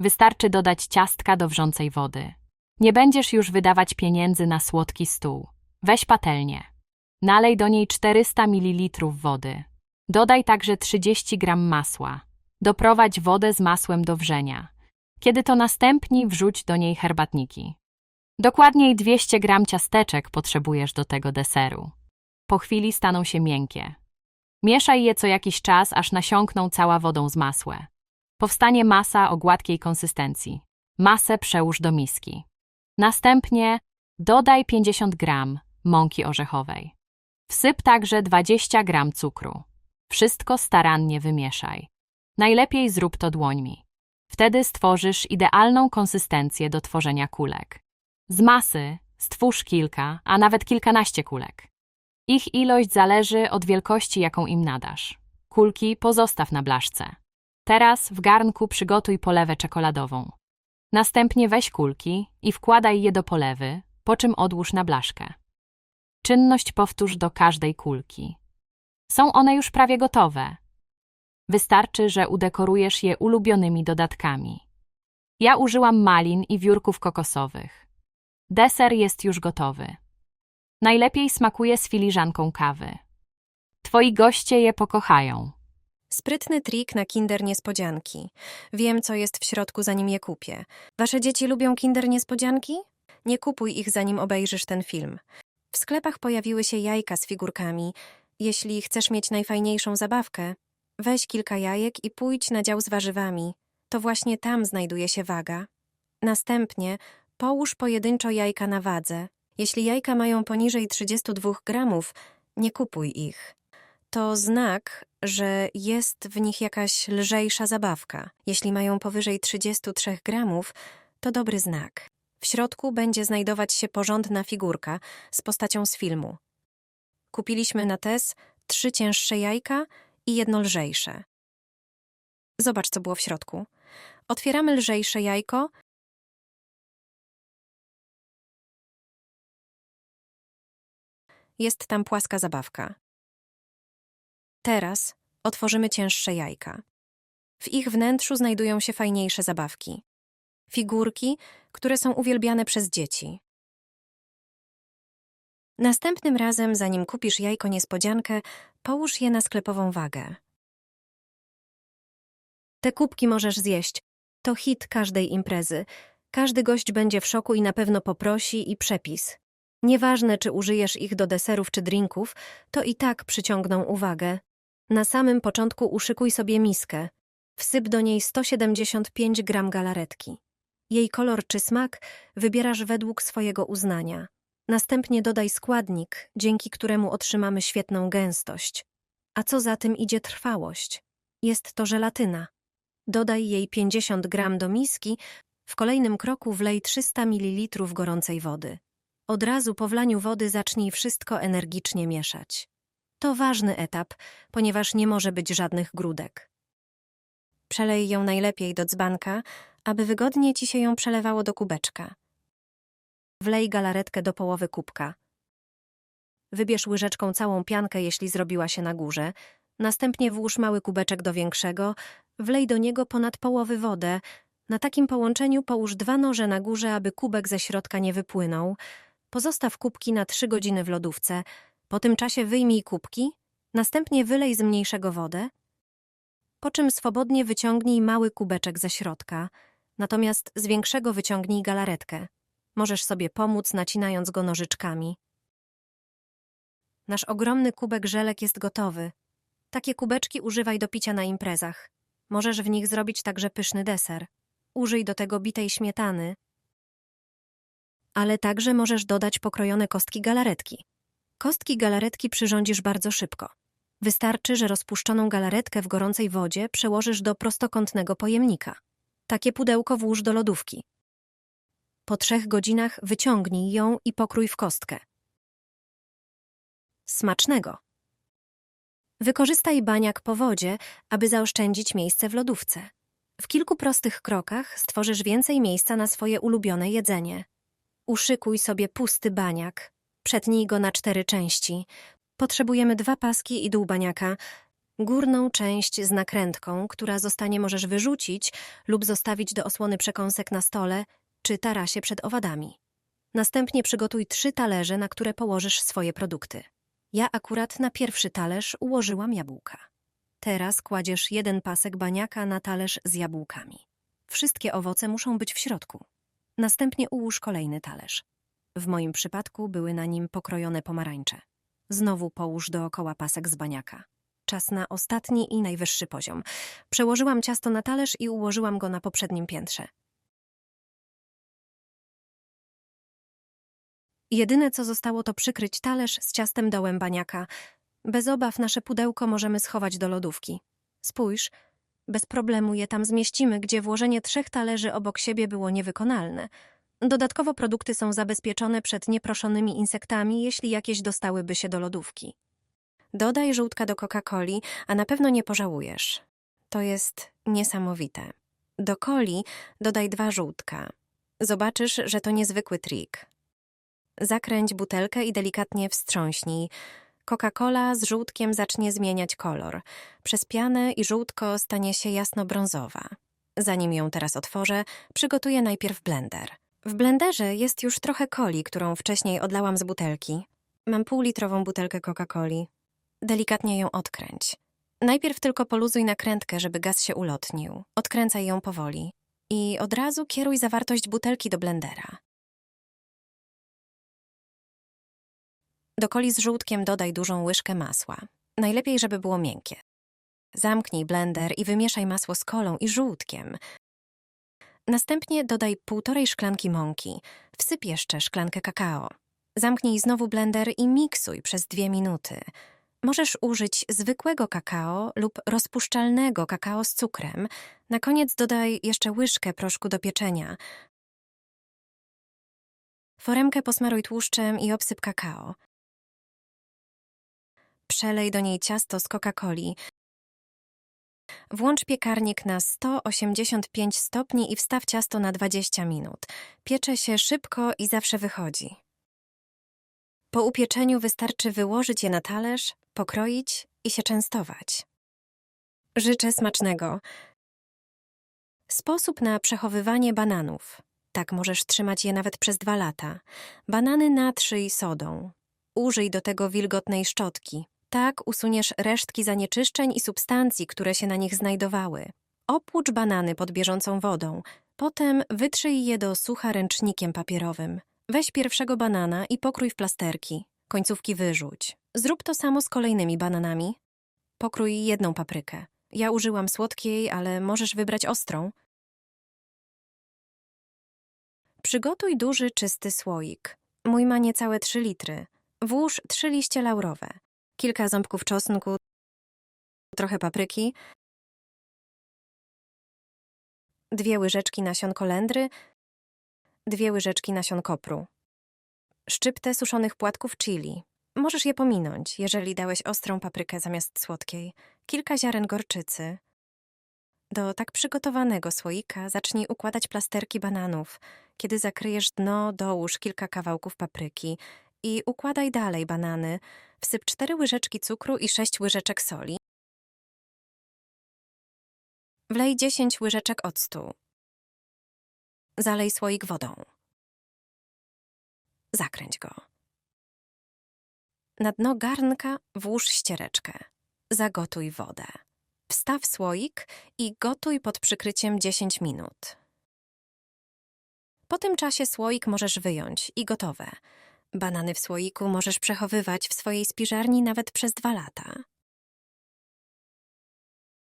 Wystarczy dodać ciastka do wrzącej wody. Nie będziesz już wydawać pieniędzy na słodki stół. Weź patelnię. Nalej do niej 400 ml wody. Dodaj także 30 g masła. Doprowadź wodę z masłem do wrzenia. Kiedy to następni, wrzuć do niej herbatniki. Dokładniej 200 gram ciasteczek potrzebujesz do tego deseru. Po chwili staną się miękkie. Mieszaj je co jakiś czas, aż nasiąkną cała wodą z masłem. Powstanie masa o gładkiej konsystencji. Masę przełóż do miski. Następnie dodaj 50 gram mąki orzechowej. Wsyp także 20 gram cukru. Wszystko starannie wymieszaj. Najlepiej zrób to dłońmi. Wtedy stworzysz idealną konsystencję do tworzenia kulek. Z masy stwórz kilka, a nawet kilkanaście kulek. Ich ilość zależy od wielkości, jaką im nadasz. Kulki pozostaw na blaszce. Teraz w garnku przygotuj polewę czekoladową. Następnie weź kulki i wkładaj je do polewy, po czym odłóż na blaszkę. Czynność powtórz do każdej kulki. Są one już prawie gotowe. Wystarczy, że udekorujesz je ulubionymi dodatkami. Ja użyłam malin i wiórków kokosowych. Deser jest już gotowy. Najlepiej smakuje z filiżanką kawy. Twoi goście je pokochają. Sprytny trik na Kinder Niespodzianki. Wiem, co jest w środku, zanim je kupię. Wasze dzieci lubią Kinder Niespodzianki? Nie kupuj ich, zanim obejrzysz ten film. W sklepach pojawiły się jajka z figurkami. Jeśli chcesz mieć najfajniejszą zabawkę, weź kilka jajek i pójdź na dział z warzywami. To właśnie tam znajduje się waga. Następnie połóż pojedynczo jajka na wadze. Jeśli jajka mają poniżej 32 gramów, nie kupuj ich. To znak, że jest w nich jakaś lżejsza zabawka. Jeśli mają powyżej 33 gramów, to dobry znak. W środku będzie znajdować się porządna figurka z postacią z filmu. Kupiliśmy na TES trzy cięższe jajka i jedno lżejsze. Zobacz, co było w środku. Otwieramy lżejsze jajko. Jest tam płaska zabawka. Teraz otworzymy cięższe jajka. W ich wnętrzu znajdują się fajniejsze zabawki. Figurki, które są uwielbiane przez dzieci. Następnym razem, zanim kupisz jajko niespodziankę, połóż je na sklepową wagę. Te kubki możesz zjeść. To hit każdej imprezy. Każdy gość będzie w szoku i na pewno poprosi i przepis. Nieważne, czy użyjesz ich do deserów czy drinków, to i tak przyciągną uwagę. Na samym początku uszykuj sobie miskę. Wsyp do niej 175 gram galaretki. Jej kolor czy smak wybierasz według swojego uznania. Następnie dodaj składnik, dzięki któremu otrzymamy świetną gęstość. A co za tym idzie trwałość? Jest to żelatyna. Dodaj jej 50 gram do miski, w kolejnym kroku wlej 300 ml gorącej wody. Od razu po wlaniu wody zacznij wszystko energicznie mieszać. To ważny etap, ponieważ nie może być żadnych grudek. Przelej ją najlepiej do dzbanka, aby wygodnie ci się ją przelewało do kubeczka. Wlej galaretkę do połowy kubka. Wybierz łyżeczką całą piankę, jeśli zrobiła się na górze. Następnie włóż mały kubeczek do większego, wlej do niego ponad połowy wodę. Na takim połączeniu połóż dwa noże na górze, aby kubek ze środka nie wypłynął. Pozostaw kubki na trzy godziny w lodówce. Po tym czasie wyjmij kubki, następnie wylej z mniejszego wodę, po czym swobodnie wyciągnij mały kubeczek ze środka, natomiast z większego wyciągnij galaretkę. Możesz sobie pomóc, nacinając go nożyczkami. Nasz ogromny kubek żelek jest gotowy. Takie kubeczki używaj do picia na imprezach. Możesz w nich zrobić także pyszny deser. Użyj do tego bitej śmietany, ale także możesz dodać pokrojone kostki galaretki. Kostki galaretki przyrządzisz bardzo szybko. Wystarczy, że rozpuszczoną galaretkę w gorącej wodzie przełożysz do prostokątnego pojemnika. Takie pudełko włóż do lodówki. Po trzech godzinach wyciągnij ją i pokrój w kostkę. Smacznego! Wykorzystaj baniak po wodzie, aby zaoszczędzić miejsce w lodówce. W kilku prostych krokach stworzysz więcej miejsca na swoje ulubione jedzenie. Uszykuj sobie pusty baniak. Przetnij go na cztery części. Potrzebujemy dwa paski i dół baniaka. Górną część z nakrętką, która zostanie możesz wyrzucić lub zostawić do osłony przekąsek na stole czy tarasie przed owadami. Następnie przygotuj trzy talerze, na które położysz swoje produkty. Ja akurat na pierwszy talerz ułożyłam jabłka. Teraz kładziesz jeden pasek baniaka na talerz z jabłkami. Wszystkie owoce muszą być w środku. Następnie ułóż kolejny talerz. W moim przypadku były na nim pokrojone pomarańcze. Znowu połóż dookoła pasek z baniaka. Czas na ostatni i najwyższy poziom. Przełożyłam ciasto na talerz i ułożyłam go na poprzednim piętrze. Jedyne, co zostało, to przykryć talerz z ciastem dołem baniaka. Bez obaw nasze pudełko możemy schować do lodówki. Spójrz, bez problemu je tam zmieścimy, gdzie włożenie trzech talerzy obok siebie było niewykonalne. Dodatkowo produkty są zabezpieczone przed nieproszonymi insektami, jeśli jakieś dostałyby się do lodówki. Dodaj żółtka do Coca-Coli, a na pewno nie pożałujesz. To jest niesamowite. Do coli dodaj dwa żółtka. Zobaczysz, że to niezwykły trik. Zakręć butelkę i delikatnie wstrząśnij. Coca-Cola z żółtkiem zacznie zmieniać kolor. Przez pianę i żółtko stanie się jasno-brązowa. Zanim ją teraz otworzę, przygotuję najpierw blender. W blenderze jest już trochę coli, którą wcześniej odlałam z butelki. Mam półlitrową butelkę Coca-Coli. Delikatnie ją odkręć. Najpierw tylko poluzuj nakrętkę, żeby gaz się ulotnił. Odkręcaj ją powoli. I od razu kieruj zawartość butelki do blendera. Do coli z żółtkiem dodaj dużą łyżkę masła. Najlepiej, żeby było miękkie. Zamknij blender i wymieszaj masło z kolą i żółtkiem. Następnie dodaj półtorej szklanki mąki. Wsyp jeszcze szklankę kakao. Zamknij znowu blender i miksuj przez dwie minuty. Możesz użyć zwykłego kakao lub rozpuszczalnego kakao z cukrem. Na koniec dodaj jeszcze łyżkę proszku do pieczenia. Foremkę posmaruj tłuszczem i obsyp kakao. Przelej do niej ciasto z Coca-Coli. Włącz piekarnik na 185 stopni i wstaw ciasto na 20 minut. Piecze się szybko i zawsze wychodzi. Po upieczeniu wystarczy wyłożyć je na talerz, pokroić i się częstować. Życzę smacznego. Sposób na przechowywanie bananów. Tak możesz trzymać je nawet przez dwa lata. Banany natrzyj sodą. Użyj do tego wilgotnej szczotki. Tak usuniesz resztki zanieczyszczeń i substancji, które się na nich znajdowały. Opłucz banany pod bieżącą wodą. Potem wytrzyj je do sucha ręcznikiem papierowym. Weź pierwszego banana i pokrój w plasterki. Końcówki wyrzuć. Zrób to samo z kolejnymi bananami. Pokrój jedną paprykę. Ja użyłam słodkiej, ale możesz wybrać ostrą. Przygotuj duży, czysty słoik. Mój ma niecałe 3 litry. Włóż trzy liście laurowe, kilka ząbków czosnku, trochę papryki, dwie łyżeczki nasion kolendry, dwie łyżeczki nasion kopru, szczyptę suszonych płatków chili. Możesz je pominąć, jeżeli dałeś ostrą paprykę zamiast słodkiej, kilka ziaren gorczycy. Do tak przygotowanego słoika zacznij układać plasterki bananów. Kiedy zakryjesz dno, dołóż kilka kawałków papryki i układaj dalej banany. Wsyp cztery łyżeczki cukru i sześć łyżeczek soli. Wlej 10 łyżeczek octu. Zalej słoik wodą. Zakręć go. Na dno garnka włóż ściereczkę. Zagotuj wodę. Wstaw słoik i gotuj pod przykryciem 10 minut. Po tym czasie słoik możesz wyjąć i gotowe. Banany w słoiku możesz przechowywać w swojej spiżarni nawet przez dwa lata.